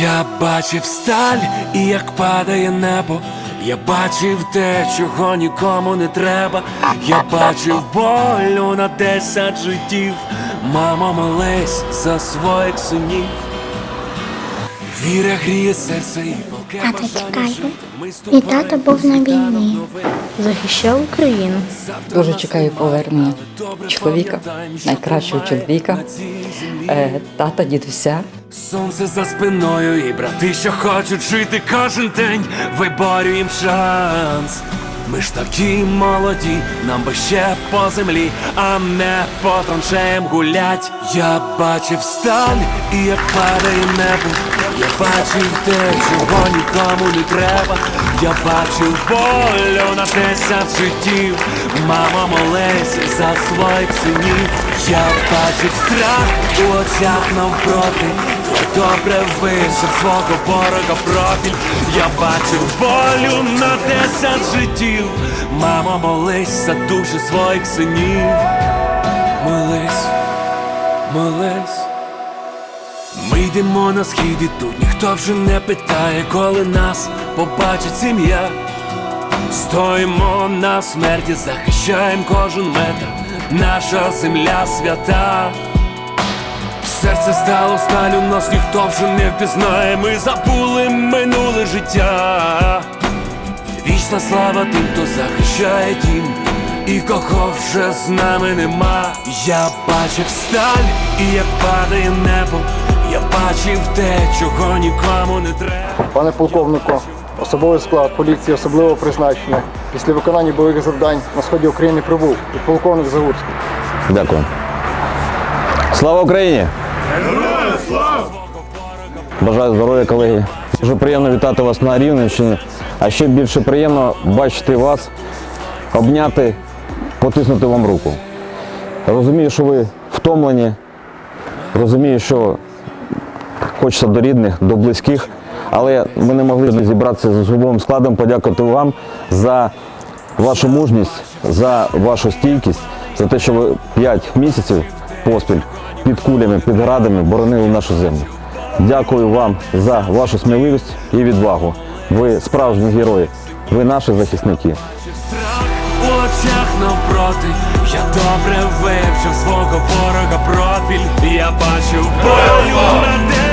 Я бачив сталь і як падає небо. Я бачив те, чого нікому не треба. Я бачив болю на десять життів. Мамо, молись за своїх синів. Віра гріє серце і Тато, бажання жити. Ми з тобою тато був на війні. Захищав Україну. Дуже чекаю повернення чоловіка, найкращого чоловіка, е, тата, дідуся. Сонце за спиною і брати, що хочуть жити кожен день, виборюєм шанс. Ми ж такі молоді, нам би ще по землі, а не по траншеям гулять. Я бачив сталь і як падає небо. Я бачив те, чого нікому не треба. Я бачив болю на десять життів. Мама молись за своїх синів. Я бачив страх у очах навпроти. Добре вишив свого ворога профіль. Я бачив болю на десять життів. Мама, молись за душі своїх синів. Молись, молись. Ми йдемо на схід і тут ніхто вже не питає, коли нас побачить сім'я. Стоїмо на смерті, захищаємо кожен метр, наша земля свята. Серце стало сталю, нас ніхто вже не впізнає, ми забули минуле життя. Вічна слава тим, хто захищає дім, і кого вже з нами нема. Я бачив сталь, і як падає небо, я бачив те, чого нікому не треба. Пане полковнику, особовий склад поліції особливого призначення після виконання бойових завдань на сході України прибув підполковник Загурський. Дякую. Слава Україні! Бажаю здоров'я, колеги. Дуже приємно вітати вас на Рівненщині. А ще більше приємно бачити вас, обняти, потиснути вам руку. Розумію, що ви втомлені, розумію, що хочеться до рідних, до близьких, але ми не могли зібратися з особовим складом, подякувати вам за вашу мужність, за вашу стійкість, за те, що ви 5 місяців поспіль під кулями, під градами боронили нашу землю. Дякую вам за вашу сміливість і відвагу. Ви справжні герої, ви наші захисники. У очах навпроти, я добре вивчив свого ворога профіль. Я бачу бою на десять